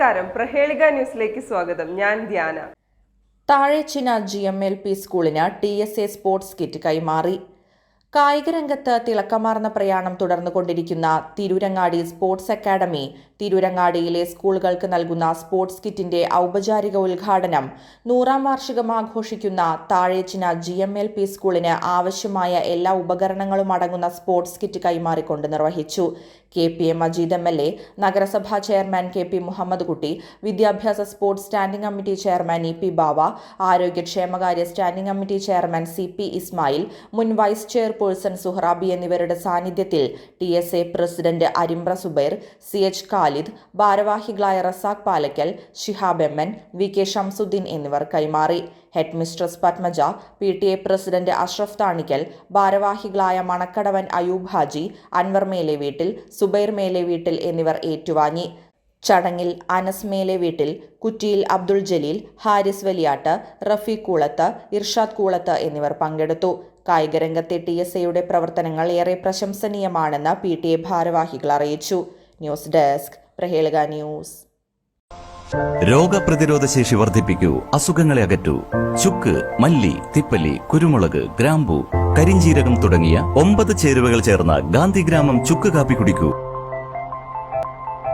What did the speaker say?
നമസ്കാരം. പ്രഹേളിക ന്യൂസിലേക്ക് സ്വാഗതം. ഞാൻ Dhyana. Thazhechina G M L P സ്കൂളിന് T S A sports kit കൈമാറി. കായികരംഗത്ത് തിളക്കമാർന്ന പ്രയാണം തുടർന്നുകൊണ്ടിരിക്കുന്ന തിരൂരങ്ങാടി സ്പോർട്സ് അക്കാദമി തിരൂരങ്ങാടിയിലെ സ്കൂളുകൾക്ക് നൽകുന്ന സ്പോർട്സ് കിറ്റിന്റെ ഔപചാരിക ഉദ്ഘാടനം നൂറാം വാർഷികം ആഘോഷിക്കുന്ന Thazhechina G M L P സ്കൂളിന് ആവശ്യമായ എല്ലാ ഉപകരണങ്ങളും അടങ്ങുന്ന സ്പോർട്സ് കിറ്റ് കൈമാറിക്കൊണ്ട് നിർവഹിച്ചു. K P A Majeed M L A നഗരസഭാ chairman K P Muhammad Kutty വിദ്യാഭ്യാസ sports standing committee chairman E P Bava ആരോഗ്യക്ഷേമകാര്യ standing committee chairman C P Ismail മുൻ വൈസ് ചെയർപേഴ്സൺ സുഹ്റാബി എന്നിവരുടെ സാന്നിധ്യത്തിൽ T S A president Arimra Zubair C H Khalid ഭാരവാഹികളായ Razak Palakkal Shihab M N V K Shamsuddin എന്നിവർ കൈമാറി. Head mistress Padmaja P T A president Ashraf Thanikkal ഭാരവാഹികളായ മണക്കടവൻ അയൂബ് ഹാജി അൻവർ മേലെ വീട്ടിൽ സുബൈർ മേലെ വീട്ടിൽ എന്നിവർ ഏറ്റുവാങ്ങി. ചടങ്ങിൽ അനസ് മേലെ വീട്ടിൽ കുറ്റിയിൽ അബ്ദുൾ ജലീൽ ഹാരിസ് വലിയാട്ട് റഫീഖ് കൂളത്ത് ഇർഷാദ് കൂളത്ത് എന്നിവർ പങ്കെടുത്തു. കായികരംഗത്തെ ടി എസ് എയുടെ പ്രവർത്തനങ്ങൾ ഏറെ പ്രശംസനീയമാണെന്ന് പി ടി എ ഭാരവാഹികൾ അറിയിച്ചു. News desk Prahelika news. രോഗപ്രതിരോധ ശേഷി വർദ്ധിപ്പിക്കൂ അസുഖങ്ങളെ അകറ്റൂ. ചുക്ക് മല്ലി തിപ്പലി കുരുമുളക് ഗ്രാമ്പു കരിഞ്ചീരകം തുടങ്ങിയ ഒമ്പത് ചേരുവകൾ ചേർന്ന ഗാന്ധിഗ്രാമം ചുക്ക് കാപ്പി കുടിക്കൂ.